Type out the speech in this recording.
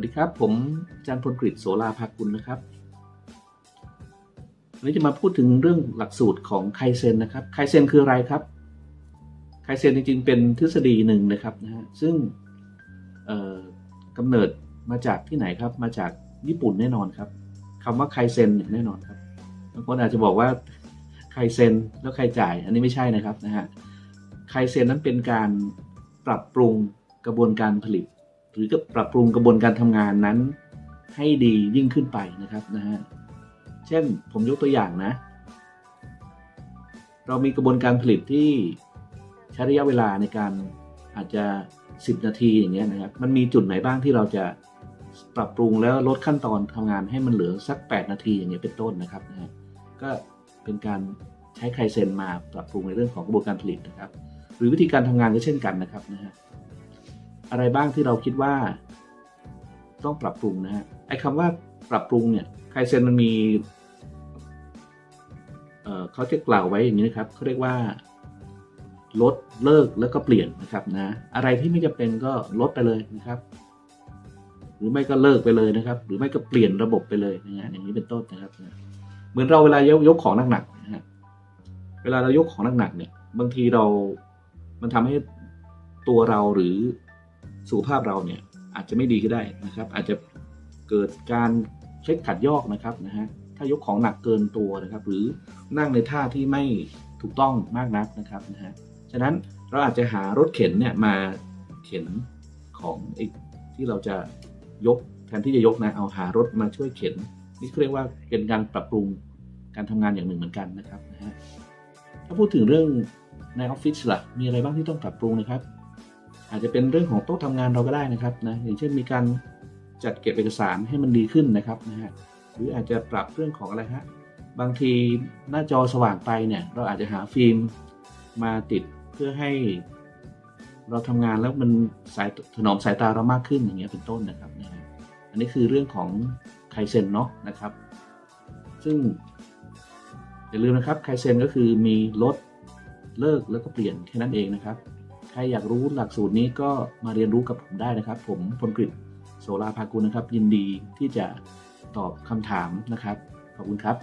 ัสดีครับ ผมอาจารย์พลกฤษโสลาภากุลนะครับวันนี้จะมาพูดถึงเรื่องหลักสูตรของไคเซนนะครับไคเซนคืออะไรครับไคเซนจริงๆเป็นทฤษฎีหนึ่งนะครับนะฮะซึ่งเอ่อกำเนิดมาจากที่ไหนครับ มาจากญี่ปุ่นแน่นอนครับคำว่าไคเซนเนี่ยแน่นอนครับบางคนอาจจะบอกว่าไคเซนแล้วใครจ่าย อันนี้ไม่ใช่นะครับนะฮะไคเซนนั้นเป็นการปรับปรุงกระบวนการผลิต หรือก็ปรับปรุงกระบวนการทำงานนั้น ให้ดียิ่งขึ้นไปนะครับนะฮะเช่นผมยกตัวอย่างนะ เรามีกระบวนการผลิตที่ใช้ระยะเวลาในการอาจจะ 10 นาทีอย่างเงี้ยนะครับมันมีจุดไหนบ้างที่เราจะปรับปรุงแล้วลดขั้นตอนทำงานให้มันเหลือสัก 8 นาทีอย่างเงี้ยเป็นต้นนะครับนะฮะก็เป็นการใช้ไคเซนมาปรับปรุงในเรื่องของกระบวนการผลิตนะครับ หรือวิธีการทำงานก็เช่นกันนะครับนะฮะ อะไรบ้างที่เราคิดว่า ต้องปรับปรุงนะฮะไอ้คำว่าปรับปรุงเนี่ยไคเซนมันมีเเขาจะกล่าวไว้อย่างนี้นะครับเขาเรียกว่า ลดเลิกแล้วก็เปลี่ยนนะครับนะอะไรที่ไม่จำเป็นก็ลดไปเลยนะครับ หรือไม่ก็เลิกไปเลยนะครับ หรือไม่ก็เปลี่ยนระบบไปเลยนะฮะอย่างนี้เป็นต้นนะครับเหมือนเราเวลายกยกของหนักๆนะฮะเวลาเรายกของหนักๆเนี่ย บางทีเรา มันทำให้ตัวเราหรือ สุขภาพเราเนี่ยอาจจะไม่ดีก็ได้นะครับ อาจจะเกิดการเคล็ดขัดยอกนะครับนะฮะถ้ายกของหนักเกินตัวนะครับ หรือนั่งในท่าที่ไม่ถูกต้องมากนักนะครับนะฮะฉะนั้นเราอาจจะหารถเข็นเนี่ยมาเข็นของไอ้ที่เราจะยกแทนที่จะยกนะเอาหารถมาช่วยเข็น นี่เรียกว่าเป็นการปรับปรุงการทำงานอย่างหนึ่งเหมือนกันนะครับนะฮะถ้าพูดถึงเรื่องในออฟฟิศล่ะมีอะไรบ้างที่ต้องปรับปรุงนะครับ อาจจะเป็นเรื่องของโต๊ะทำงานเราก็ได้นะครับนะอย่างเช่นมีการจัดเก็บเอกสารให้มันดีขึ้นนะครับนะฮะหรืออาจจะปรับเรื่องของอะไรฮะบางทีหน้าจอสว่างไปเนี่ยเราอาจจะหาฟิล์มมาติดเพื่อให้ เราทำงานแล้วมันสายถนอมสายตาเรามากขึ้นอย่างเงี้ยเป็นต้นนะครับนะฮะอันนี้คือเรื่องของไคเซนเนาะนะครับ ซึ่งอย่าลืมนะครับไคเซนก็คือมีลดเลิกแล้วก็เปลี่ยนแค่นั้นเองนะครับ ใครอยากรู้หลักสูตรนี้ก็มาเรียนรู้กับผมได้นะครับ ผมพลกฤษโสลาภากุลนะครับ ยินดีที่จะตอบคำถามนะครับ ขอบคุณครับ